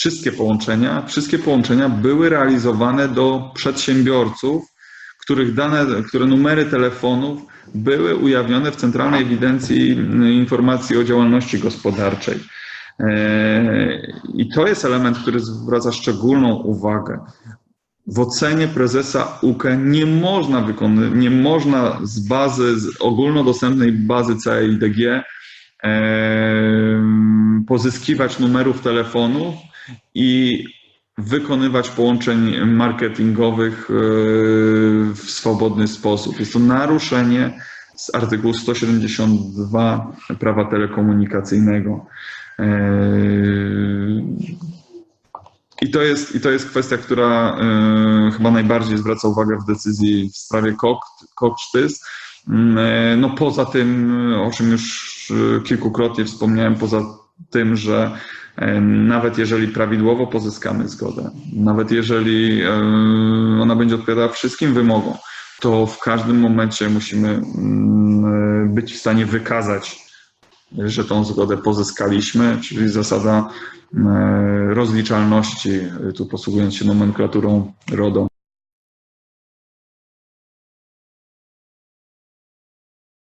wszystkie połączenia, wszystkie połączenia były realizowane do przedsiębiorców, których dane, które numery telefonów były ujawnione w Centralnej Ewidencji Informacji o Działalności Gospodarczej. E, I to jest element, który zwraca szczególną uwagę. W ocenie prezesa UKE nie można wykony, nie można z bazy, z ogólnodostępnej bazy CEIDG e, pozyskiwać numerów telefonów i wykonywać połączeń marketingowych e, w swobodny sposób. Jest to naruszenie z artykułu 172 prawa telekomunikacyjnego. E, I to jest, i to jest kwestia, która e, chyba najbardziej zwraca uwagę w decyzji w sprawie Koksztys. Mm, No poza tym, o czym już kilkukrotnie wspomniałem, poza tym, że nawet jeżeli prawidłowo pozyskamy zgodę, nawet jeżeli e, ona będzie odpowiadała wszystkim wymogom, to w każdym momencie musimy mm, e, być w stanie wykazać, że tą zgodę pozyskaliśmy, czyli zasada e, rozliczalności, e, tu posługując się nomenklaturą RODO,